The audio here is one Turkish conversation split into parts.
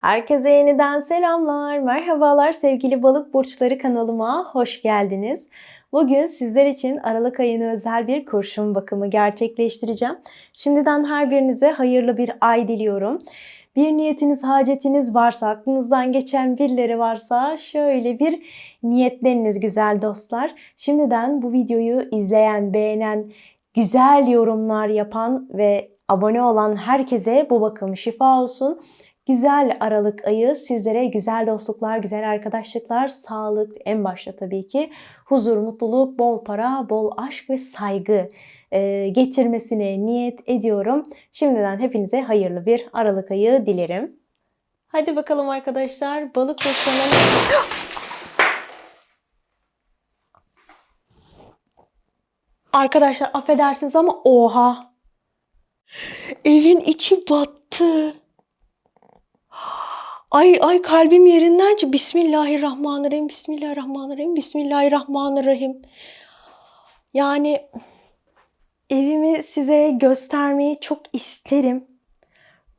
Herkese yeniden selamlar, merhabalar sevgili balık burçları kanalıma hoş geldiniz. Bugün sizler için Aralık ayına özel bir kurşun bakımı gerçekleştireceğim. Şimdiden her birinize hayırlı bir ay diliyorum. Bir niyetiniz, hacetiniz varsa, aklınızdan geçen birileri varsa şöyle bir niyetleriniz güzel dostlar. Şimdiden bu videoyu izleyen, beğenen, güzel yorumlar yapan ve abone olan herkese bu bakım şifa olsun. Güzel Aralık ayı sizlere güzel dostluklar, güzel arkadaşlıklar, sağlık en başta tabii ki huzur, mutluluk, bol para, bol aşk ve saygı e, getirmesine niyet ediyorum. Şimdiden hepinize hayırlı bir Aralık ayı dilerim. Hadi bakalım arkadaşlar balık burçlarına Arkadaşlar affedersiniz ama oha. Evin içi battı. Ay ay kalbim yerinden çıktı. Bismillahirrahmanirrahim. Bismillahirrahmanirrahim. Bismillahirrahmanirrahim. Yani evimi size göstermeyi çok isterim.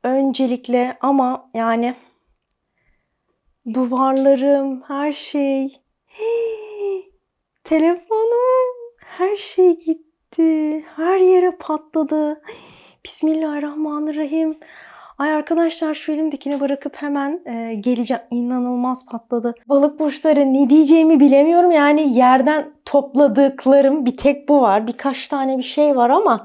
Öncelikle ama yani duvarlarım, her şey. Hii, telefonum, her şey gitti. Her yere patladı. Bismillahirrahmanirrahim. Ay arkadaşlar şu elimdekini bırakıp hemen e, geleceğim. İnanılmaz patladı. Balık burçları ne diyeceğimi bilemiyorum. Yani yerden topladıklarım bir tek bu var. Birkaç tane bir şey var ama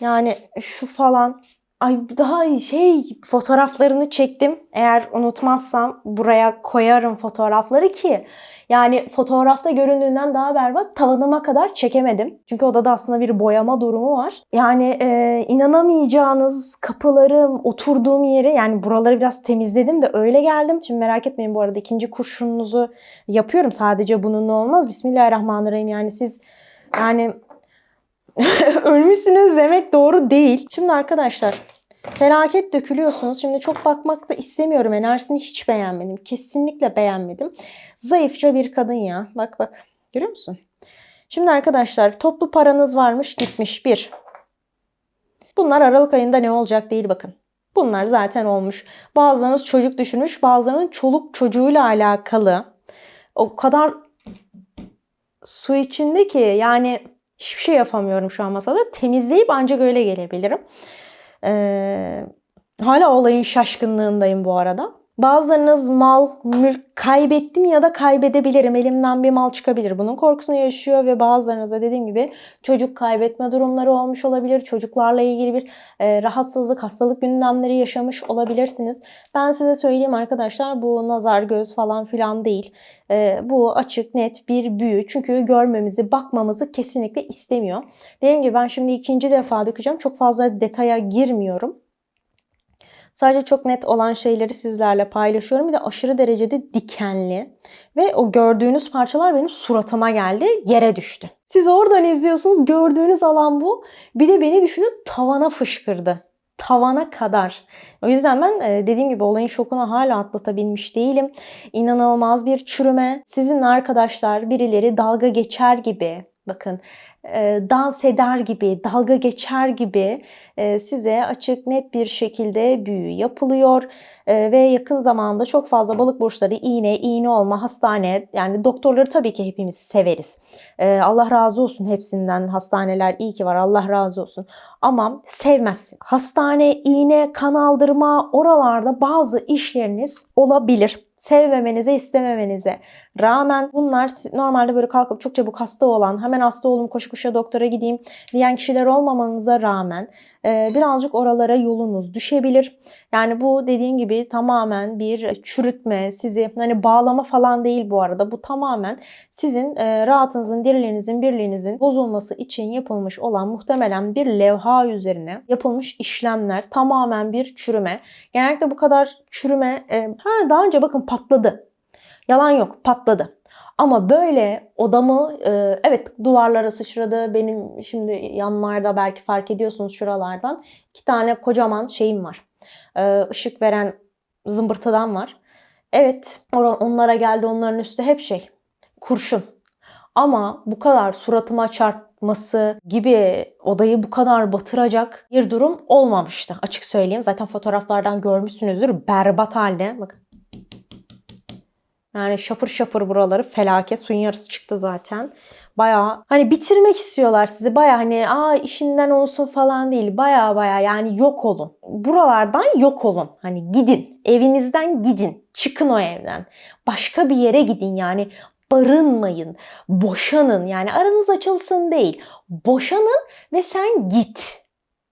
yani şu falan. Ay daha şey fotoğraflarını çektim. Eğer unutmazsam buraya koyarım fotoğrafları ki yani fotoğrafta göründüğünden daha berbat tavanıma kadar çekemedim. Çünkü odada aslında bir boyama durumu var. Yani e, inanamayacağınız kapılarım, oturduğum yeri yani buraları biraz temizledim de öyle geldim. Şimdi merak etmeyin bu arada ikinci kurşununuzu yapıyorum. Sadece bununla olmaz. Bismillahirrahmanirrahim yani siz yani ölmüşsünüz demek doğru değil. Şimdi arkadaşlar felaket dökülüyorsunuz. Şimdi çok bakmak da istemiyorum. Enerjisini hiç beğenmedim. Kesinlikle beğenmedim. Zayıfça bir kadın ya. Bak bak. Görüyor musun? Şimdi arkadaşlar toplu paranız varmış gitmiş. Bir. Bunlar Aralık ayında ne olacak değil bakın. Bunlar zaten olmuş. Bazılarınız çocuk düşünmüş. Bazılarının çoluk çocuğuyla alakalı. O kadar su içinde ki yani hiçbir şey yapamıyorum şu an masada. Temizleyip ancak öyle gelebilirim. Ee, hala olayın şaşkınlığındayım bu arada. Bazılarınız mal, mülk kaybettim ya da kaybedebilirim. Elimden bir mal çıkabilir. Bunun korkusunu yaşıyor ve bazılarınız da dediğim gibi çocuk kaybetme durumları olmuş olabilir. Çocuklarla ilgili bir e, rahatsızlık, hastalık gündemleri yaşamış olabilirsiniz. Ben size söyleyeyim arkadaşlar bu nazar göz falan filan değil. E, bu açık net bir büyü. Çünkü görmemizi, bakmamızı kesinlikle istemiyor. Dediğim gibi ben şimdi ikinci defa dökeceğim. Çok fazla detaya girmiyorum. Sadece çok net olan şeyleri sizlerle paylaşıyorum. Bir de aşırı derecede dikenli. Ve o gördüğünüz parçalar benim suratıma geldi. Yere düştü. Siz oradan izliyorsunuz. Gördüğünüz alan bu. Bir de beni düşünün tavana fışkırdı. Tavana kadar. O yüzden ben e, dediğim gibi olayın şokunu hala atlatabilmiş değilim. İnanılmaz bir çürüme. Sizin arkadaşlar birileri dalga geçer gibi bakın e, dans eder gibi, dalga geçer gibi e, size açık net bir şekilde büyü yapılıyor e, ve yakın zamanda çok fazla balık burçları iğne, iğne olma, hastane yani doktorları tabii ki hepimiz severiz. Allah razı olsun hepsinden hastaneler iyi ki var Allah razı olsun ama sevmezsin. Hastane, iğne, kan aldırma oralarda bazı işleriniz olabilir sevmemenize, istememenize rağmen bunlar normalde böyle kalkıp çok çabuk hasta olan, hemen hasta olun koşu koşa doktora gideyim diyen kişiler olmamanıza rağmen birazcık oralara yolunuz düşebilir. Yani bu dediğim gibi tamamen bir çürütme, sizi hani bağlama falan değil bu arada. Bu tamamen sizin rahatınızın, diriliğinizin, birliğinizin bozulması için yapılmış olan muhtemelen bir levha üzerine yapılmış işlemler. Tamamen bir çürüme. Genellikle bu kadar çürüme ha daha önce bakın patladı. Yalan yok patladı. Ama böyle odamı e, evet duvarlara sıçradı. Benim şimdi yanlarda belki fark ediyorsunuz şuralardan iki tane kocaman şeyim var. E, ışık veren zımbırtıdan var. Evet onlara geldi onların üstü hep şey kurşun. Ama bu kadar suratıma çarp çıkması gibi odayı bu kadar batıracak bir durum olmamıştı. Açık söyleyeyim. Zaten fotoğraflardan görmüşsünüzdür. Berbat halde. Bakın. Yani şapır şapır buraları felaket. Suyun yarısı çıktı zaten. Bayağı hani bitirmek istiyorlar sizi. Bayağı hani aa işinden olsun falan değil. Bayağı bayağı yani yok olun. Buralardan yok olun. Hani gidin. Evinizden gidin. Çıkın o evden. Başka bir yere gidin yani. Barınmayın. Boşanın. Yani aranız açılsın değil. Boşanın ve sen git.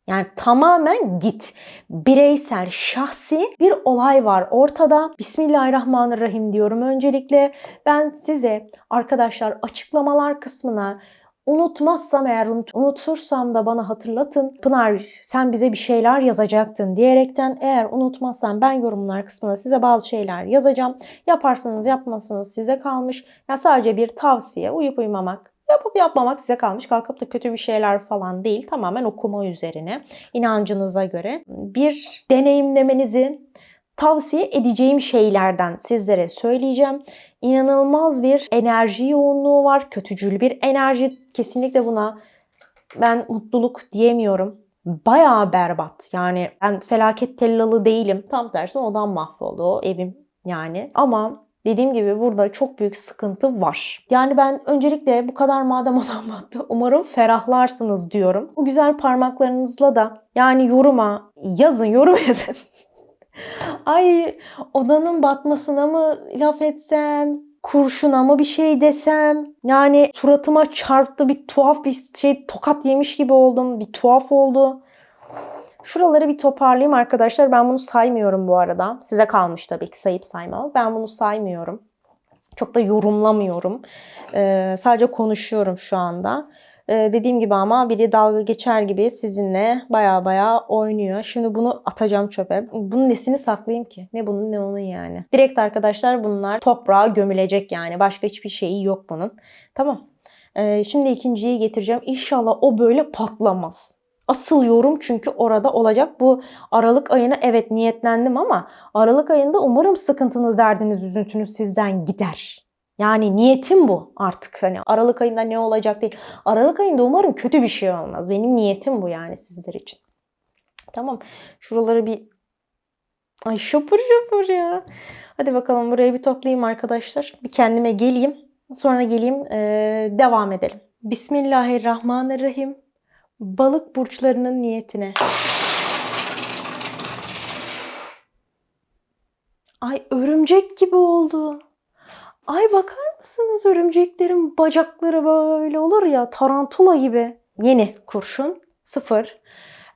Yani tamamen git. Bireysel, şahsi bir olay var ortada. Bismillahirrahmanirrahim diyorum öncelikle. Ben size arkadaşlar açıklamalar kısmına unutmazsam eğer unut- unutursam da bana hatırlatın. Pınar sen bize bir şeyler yazacaktın diyerekten eğer unutmazsam ben yorumlar kısmına size bazı şeyler yazacağım. Yaparsanız yapmazsanız size kalmış. Ya sadece bir tavsiye uyup uyumamak Yapıp yapmamak size kalmış. Kalkıp da kötü bir şeyler falan değil. Tamamen okuma üzerine, inancınıza göre bir deneyimlemenizi tavsiye edeceğim şeylerden sizlere söyleyeceğim. İnanılmaz bir enerji yoğunluğu var. Kötücül bir enerji. Kesinlikle buna ben mutluluk diyemiyorum. Bayağı berbat. Yani ben felaket tellalı değilim. Tam tersine odam mahvoldu. O evim yani. Ama Dediğim gibi burada çok büyük sıkıntı var. Yani ben öncelikle bu kadar madem odam battı umarım ferahlarsınız diyorum. Bu güzel parmaklarınızla da yani yoruma yazın yorum yazın. Ay odanın batmasına mı laf etsem? Kurşuna mı bir şey desem? Yani suratıma çarptı bir tuhaf bir şey tokat yemiş gibi oldum. Bir tuhaf oldu. Şuraları bir toparlayayım arkadaşlar. Ben bunu saymıyorum bu arada. Size kalmış tabii ki sayıp saymamak. Ben bunu saymıyorum. Çok da yorumlamıyorum. Ee, sadece konuşuyorum şu anda. Ee, dediğim gibi ama biri dalga geçer gibi sizinle baya baya oynuyor. Şimdi bunu atacağım çöpe. Bunun nesini saklayayım ki? Ne bunun ne onun yani. Direkt arkadaşlar bunlar toprağa gömülecek yani. Başka hiçbir şeyi yok bunun. Tamam. Ee, şimdi ikinciyi getireceğim. İnşallah o böyle patlamaz. Asıl yorum çünkü orada olacak. Bu Aralık ayına evet niyetlendim ama Aralık ayında umarım sıkıntınız, derdiniz, üzüntünüz sizden gider. Yani niyetim bu artık. Hani Aralık ayında ne olacak değil. Aralık ayında umarım kötü bir şey olmaz. Benim niyetim bu yani sizler için. Tamam. Şuraları bir Ay şapır şapır ya. Hadi bakalım burayı bir toplayayım arkadaşlar. Bir kendime geleyim. Sonra geleyim ee, devam edelim. Bismillahirrahmanirrahim. Balık burçlarının niyetine. Ay örümcek gibi oldu. Ay bakar mısınız örümceklerin bacakları böyle olur ya tarantula gibi. Yeni kurşun sıfır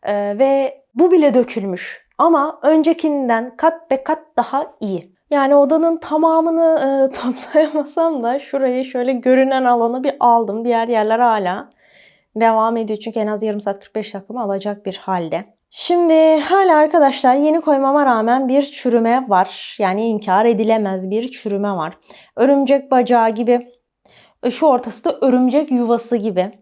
Ee, ve bu bile dökülmüş. Ama öncekinden kat be kat daha iyi. Yani odanın tamamını e, toplayamasam da şurayı şöyle görünen alanı bir aldım. Diğer yerler hala devam ediyor. Çünkü en az yarım saat 45 dakikamı alacak bir halde. Şimdi hala arkadaşlar yeni koymama rağmen bir çürüme var. Yani inkar edilemez bir çürüme var. Örümcek bacağı gibi. e, Şu ortası da örümcek yuvası gibi.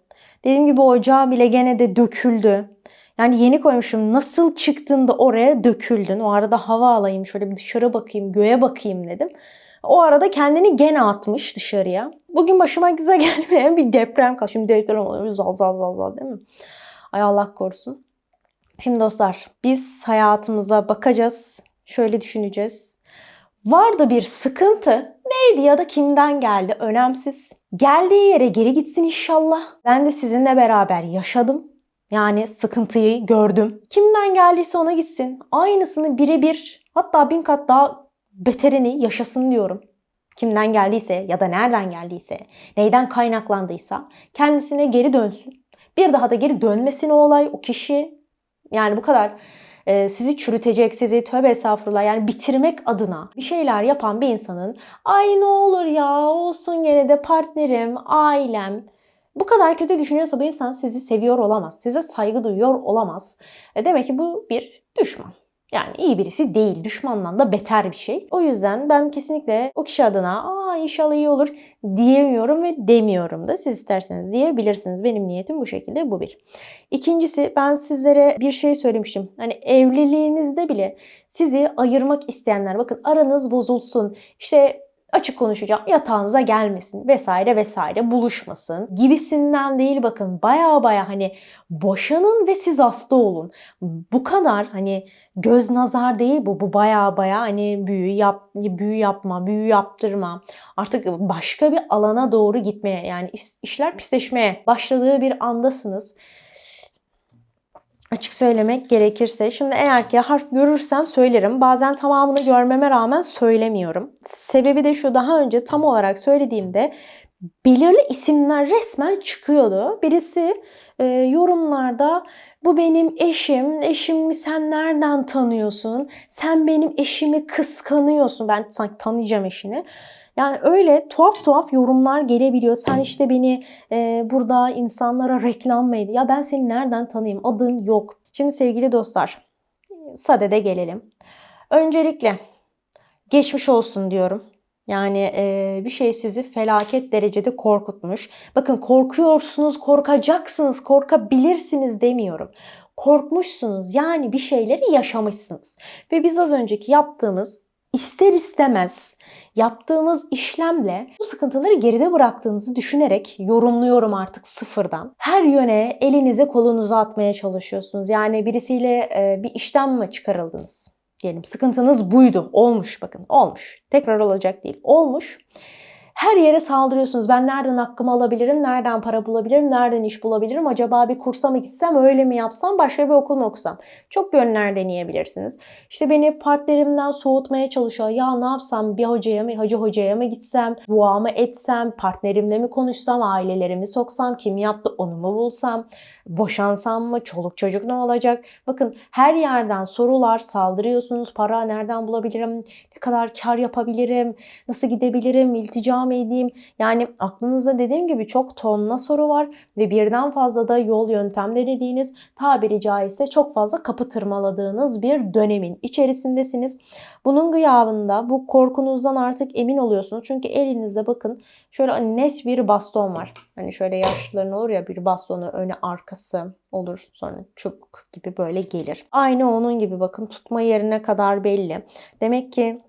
Dediğim gibi ocağı bile gene de döküldü. Yani yeni koymuşum. Nasıl çıktın da oraya döküldün? O arada hava alayım şöyle bir dışarı bakayım, göğe bakayım dedim. O arada kendini gene atmış dışarıya. Bugün başıma güzel gelmeyen bir deprem kaldı. Şimdi deprem oluyor. Zal zal zal zal değil mi? Ay Allah korusun. Şimdi dostlar biz hayatımıza bakacağız. Şöyle düşüneceğiz. Vardı bir sıkıntı. Neydi ya da kimden geldi? Önemsiz. Geldiği yere geri gitsin inşallah. Ben de sizinle beraber yaşadım. Yani sıkıntıyı gördüm. Kimden geldiyse ona gitsin. Aynısını birebir hatta bin kat daha beterini yaşasın diyorum. Kimden geldiyse ya da nereden geldiyse, neyden kaynaklandıysa kendisine geri dönsün. Bir daha da geri dönmesin o olay, o kişi. Yani bu kadar e, sizi çürütecek, sizi tövbe estağfurullah yani bitirmek adına bir şeyler yapan bir insanın ay ne olur ya olsun gene de partnerim, ailem, bu kadar kötü düşünüyorsa bu insan sizi seviyor olamaz. Size saygı duyuyor olamaz. E demek ki bu bir düşman. Yani iyi birisi değil. Düşmandan da beter bir şey. O yüzden ben kesinlikle o kişi adına aa inşallah iyi olur diyemiyorum ve demiyorum da. Siz isterseniz diyebilirsiniz. Benim niyetim bu şekilde bu bir. İkincisi ben sizlere bir şey söylemiştim. Hani evliliğinizde bile sizi ayırmak isteyenler bakın aranız bozulsun. İşte açık konuşacağım yatağınıza gelmesin vesaire vesaire buluşmasın gibisinden değil bakın baya baya hani boşanın ve siz hasta olun. Bu kadar hani göz nazar değil bu. Bu baya baya hani büyü yap büyü yapma, büyü yaptırma. Artık başka bir alana doğru gitmeye yani iş- işler pisleşmeye başladığı bir andasınız. Açık söylemek gerekirse. Şimdi eğer ki harf görürsem söylerim. Bazen tamamını görmeme rağmen söylemiyorum. Sebebi de şu daha önce tam olarak söylediğimde belirli isimler resmen çıkıyordu. Birisi e, yorumlarda bu benim eşim, eşimi sen nereden tanıyorsun? Sen benim eşimi kıskanıyorsun. Ben sanki tanıyacağım eşini. Yani öyle tuhaf tuhaf yorumlar gelebiliyor. Sen işte beni e, burada insanlara reklam mı ediyorsun? Ya ben seni nereden tanıyayım? Adın yok. Şimdi sevgili dostlar, sadede gelelim. Öncelikle geçmiş olsun diyorum. Yani e, bir şey sizi felaket derecede korkutmuş. Bakın korkuyorsunuz, korkacaksınız, korkabilirsiniz demiyorum. Korkmuşsunuz yani bir şeyleri yaşamışsınız. Ve biz az önceki yaptığımız ister istemez yaptığımız işlemle bu sıkıntıları geride bıraktığınızı düşünerek yorumluyorum artık sıfırdan. Her yöne elinize kolunuzu atmaya çalışıyorsunuz. Yani birisiyle e, bir işten mi çıkarıldınız? diyelim sıkıntınız buydu. Olmuş bakın olmuş. Tekrar olacak değil. Olmuş. Her yere saldırıyorsunuz. Ben nereden hakkımı alabilirim? Nereden para bulabilirim? Nereden iş bulabilirim? Acaba bir kursa mı gitsem? Öyle mi yapsam? Başka bir okul mu okusam? Çok yönler deneyebilirsiniz. İşte beni partnerimden soğutmaya çalışıyor. Ya ne yapsam? Bir hocaya mı, hacı hocaya mı gitsem? Dua mı etsem? Partnerimle mi konuşsam? Ailelerimi soksam? Kim yaptı? Onu mu bulsam? Boşansam mı? Çoluk çocuk ne olacak? Bakın her yerden sorular saldırıyorsunuz. Para nereden bulabilirim? Ne kadar kar yapabilirim? Nasıl gidebilirim? İltica mı edeyim? Yani aklınızda dediğim gibi çok tonla soru var ve birden fazla da yol yöntem denediğiniz tabiri caizse çok fazla kapı tırmaladığınız bir dönemin içerisindesiniz. Bunun gıyabında bu korkunuzdan artık emin oluyorsunuz. Çünkü elinizde bakın şöyle net bir baston var. Hani şöyle yaşlıların olur ya bir bastonu öne arkası olur sonra çubuk gibi böyle gelir. Aynı onun gibi bakın tutma yerine kadar belli. Demek ki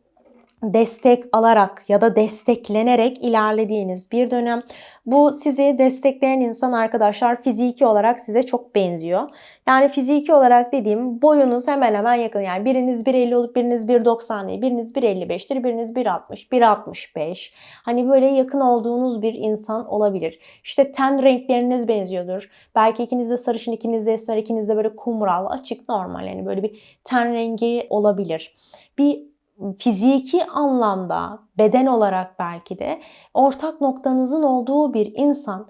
destek alarak ya da desteklenerek ilerlediğiniz bir dönem. Bu sizi destekleyen insan arkadaşlar fiziki olarak size çok benziyor. Yani fiziki olarak dediğim boyunuz hemen hemen yakın. Yani biriniz 1.50 olup biriniz 1.90 değil. Biriniz 1.55'tir, biriniz 1.60, 1.65. Hani böyle yakın olduğunuz bir insan olabilir. İşte ten renkleriniz benziyordur. Belki ikiniz de sarışın, ikiniz de esmer, ikiniz de böyle kumral, açık normal. Yani böyle bir ten rengi olabilir. Bir fiziki anlamda, beden olarak belki de ortak noktanızın olduğu bir insan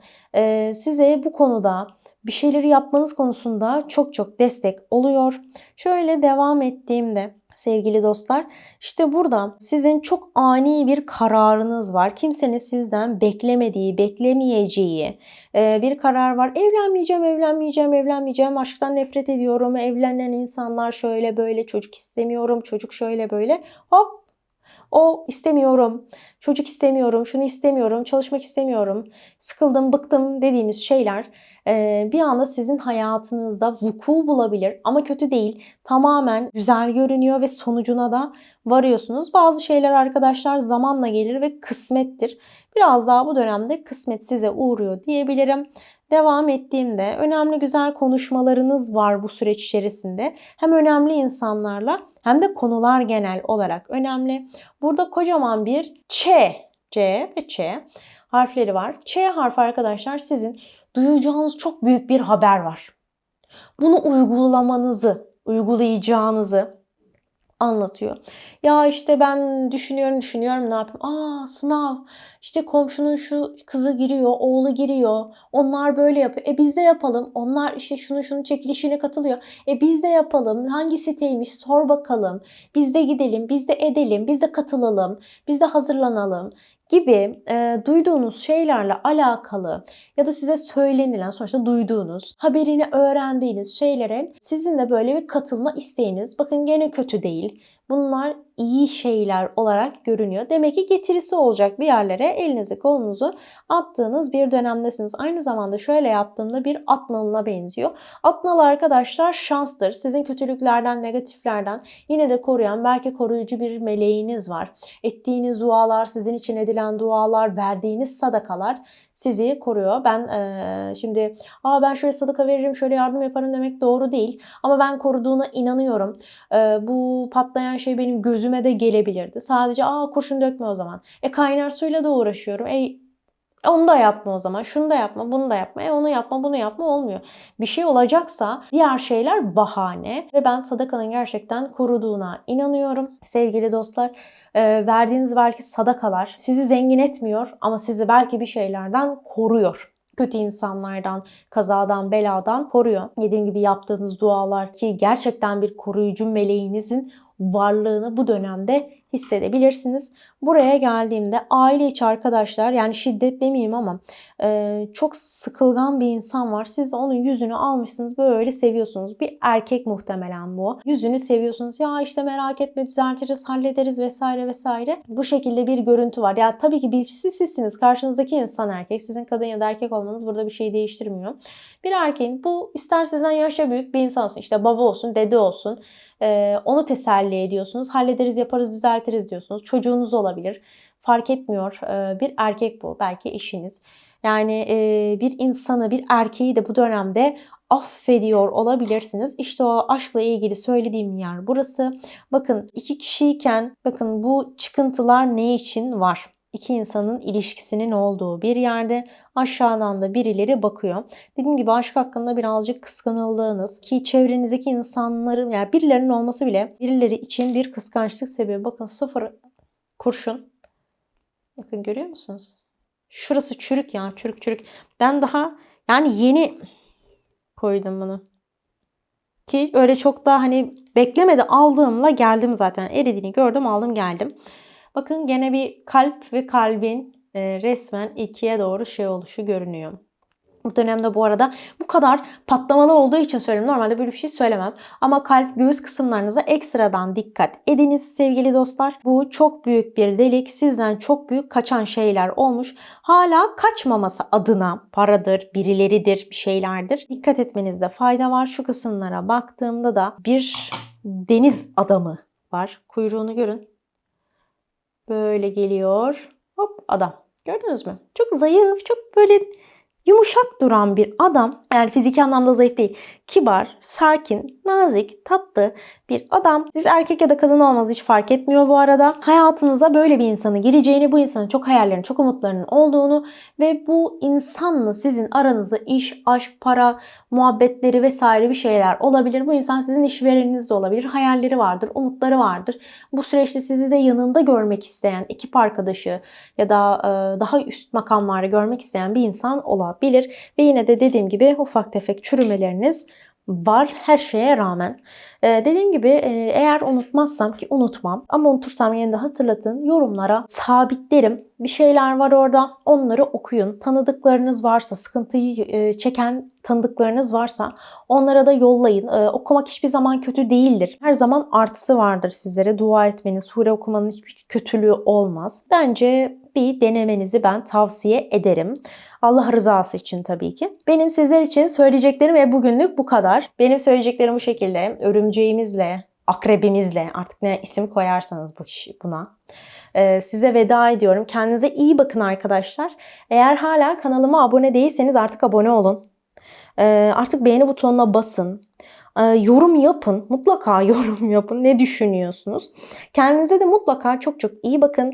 size bu konuda bir şeyleri yapmanız konusunda çok çok destek oluyor. Şöyle devam ettiğimde sevgili dostlar işte burada sizin çok ani bir kararınız var. Kimsenin sizden beklemediği, beklemeyeceği e, bir karar var. Evlenmeyeceğim, evlenmeyeceğim, evlenmeyeceğim. Aşktan nefret ediyorum. Evlenen insanlar şöyle böyle, çocuk istemiyorum, çocuk şöyle böyle. Hop o istemiyorum, çocuk istemiyorum, şunu istemiyorum, çalışmak istemiyorum, sıkıldım, bıktım dediğiniz şeyler bir anda sizin hayatınızda vuku bulabilir. Ama kötü değil, tamamen güzel görünüyor ve sonucuna da varıyorsunuz. Bazı şeyler arkadaşlar zamanla gelir ve kısmettir. Biraz daha bu dönemde kısmet size uğruyor diyebilirim. Devam ettiğimde önemli güzel konuşmalarınız var bu süreç içerisinde. Hem önemli insanlarla hem de konular genel olarak önemli. Burada kocaman bir Ç, C ve Ç harfleri var. Ç harfi arkadaşlar sizin duyacağınız çok büyük bir haber var. Bunu uygulamanızı, uygulayacağınızı anlatıyor. Ya işte ben düşünüyorum düşünüyorum ne yapayım? Aa sınav. İşte komşunun şu kızı giriyor, oğlu giriyor. Onlar böyle yapıyor. E biz de yapalım. Onlar işte şunu şunu çekilişine katılıyor. E biz de yapalım. Hangi siteymiş sor bakalım. Biz de gidelim, biz de edelim, biz de katılalım, biz de hazırlanalım gibi e, duyduğunuz şeylerle alakalı ya da size söylenilen sonuçta duyduğunuz, haberini öğrendiğiniz şeylere sizin de böyle bir katılma isteğiniz bakın gene kötü değil. Bunlar iyi şeyler olarak görünüyor. Demek ki getirisi olacak bir yerlere elinizi kolunuzu attığınız bir dönemdesiniz. Aynı zamanda şöyle yaptığımda bir at nalına benziyor. At nalı arkadaşlar şanstır. Sizin kötülüklerden, negatiflerden yine de koruyan belki koruyucu bir meleğiniz var. Ettiğiniz dualar, sizin için edilen dualar, verdiğiniz sadakalar sizi koruyor. Ben eee, şimdi Aa ben şöyle sadaka veririm, şöyle yardım yaparım demek doğru değil. Ama ben koruduğuna inanıyorum. Ee, bu patlayan şey benim gözüme de gelebilirdi. Sadece aa kurşun dökme o zaman. E kaynar suyla da uğraşıyorum. E onu da yapma o zaman. Şunu da yapma, bunu da yapma. E onu yapma, bunu yapma olmuyor. Bir şey olacaksa diğer şeyler bahane ve ben sadakanın gerçekten koruduğuna inanıyorum. Sevgili dostlar, e, verdiğiniz belki sadakalar sizi zengin etmiyor ama sizi belki bir şeylerden koruyor kötü insanlardan, kazadan, beladan koruyor. Dediğim gibi yaptığınız dualar ki gerçekten bir koruyucu meleğinizin varlığını bu dönemde hissedebilirsiniz. Buraya geldiğimde aile içi arkadaşlar yani şiddet demeyeyim ama e, çok sıkılgan bir insan var. Siz onun yüzünü almışsınız böyle seviyorsunuz. Bir erkek muhtemelen bu. Yüzünü seviyorsunuz. Ya işte merak etme düzeltiriz, hallederiz vesaire vesaire. Bu şekilde bir görüntü var. Ya tabii ki birisi sizsiniz. Karşınızdaki insan erkek. Sizin kadın ya da erkek olmanız burada bir şey değiştirmiyor. Bir erkeğin bu ister sizden yaşça büyük bir insan olsun. işte baba olsun, dede olsun. Onu teselli ediyorsunuz. Hallederiz, yaparız, düzeltiriz diyorsunuz. Çocuğunuz olabilir. Fark etmiyor. Bir erkek bu. Belki eşiniz. Yani bir insanı, bir erkeği de bu dönemde affediyor olabilirsiniz. İşte o aşkla ilgili söylediğim yer burası. Bakın iki kişiyken bakın bu çıkıntılar ne için var? İki insanın ilişkisinin olduğu bir yerde aşağıdan da birileri bakıyor. Dediğim gibi aşk hakkında birazcık kıskanıldığınız ki çevrenizdeki insanların yani birilerinin olması bile birileri için bir kıskançlık sebebi. Bakın sıfır kurşun. Bakın görüyor musunuz? Şurası çürük ya çürük çürük. Ben daha yani yeni koydum bunu. Ki öyle çok da hani beklemedi aldığımla geldim zaten. Eridiğini gördüm aldım geldim. Bakın gene bir kalp ve kalbin e, resmen ikiye doğru şey oluşu görünüyor. Bu dönemde bu arada bu kadar patlamalı olduğu için söylüyorum. Normalde böyle bir şey söylemem. Ama kalp göğüs kısımlarınıza ekstradan dikkat ediniz sevgili dostlar. Bu çok büyük bir delik. Sizden çok büyük kaçan şeyler olmuş. Hala kaçmaması adına paradır, birileridir, bir şeylerdir. Dikkat etmenizde fayda var. Şu kısımlara baktığımda da bir deniz adamı var. Kuyruğunu görün. Böyle geliyor. Hop adam. Gördünüz mü? Çok zayıf, çok böyle yumuşak duran bir adam. Yani fiziki anlamda zayıf değil. Kibar, sakin, nazik, tatlı bir adam. Siz erkek ya da kadın olmaz hiç fark etmiyor bu arada. Hayatınıza böyle bir insanı gireceğini, bu insanın çok hayallerinin, çok umutlarının olduğunu ve bu insanla sizin aranızda iş, aşk, para, muhabbetleri vesaire bir şeyler olabilir. Bu insan sizin işvereniniz de olabilir. Hayalleri vardır, umutları vardır. Bu süreçte sizi de yanında görmek isteyen ekip arkadaşı ya da daha üst makamlarda görmek isteyen bir insan olabilir. Ve yine de dediğim gibi ufak tefek çürümeleriniz var her şeye rağmen. Ee, dediğim gibi e, eğer unutmazsam ki unutmam ama unutursam yine de hatırlatın yorumlara sabitlerim. Bir şeyler var orada onları okuyun. Tanıdıklarınız varsa sıkıntıyı e, çeken tanıdıklarınız varsa onlara da yollayın. Ee, okumak hiçbir zaman kötü değildir. Her zaman artısı vardır sizlere. Dua etmenin, sure okumanın hiçbir kötülüğü olmaz. Bence bir denemenizi ben tavsiye ederim. Allah rızası için tabii ki. Benim sizler için söyleyeceklerim ve bugünlük bu kadar. Benim söyleyeceklerim bu şekilde. Örümceğimizle, akrebimizle artık ne isim koyarsanız bu kişi buna. Ee, size veda ediyorum. Kendinize iyi bakın arkadaşlar. Eğer hala kanalıma abone değilseniz artık abone olun. Ee, artık beğeni butonuna basın. Ee, yorum yapın. Mutlaka yorum yapın. Ne düşünüyorsunuz? Kendinize de mutlaka çok çok iyi bakın.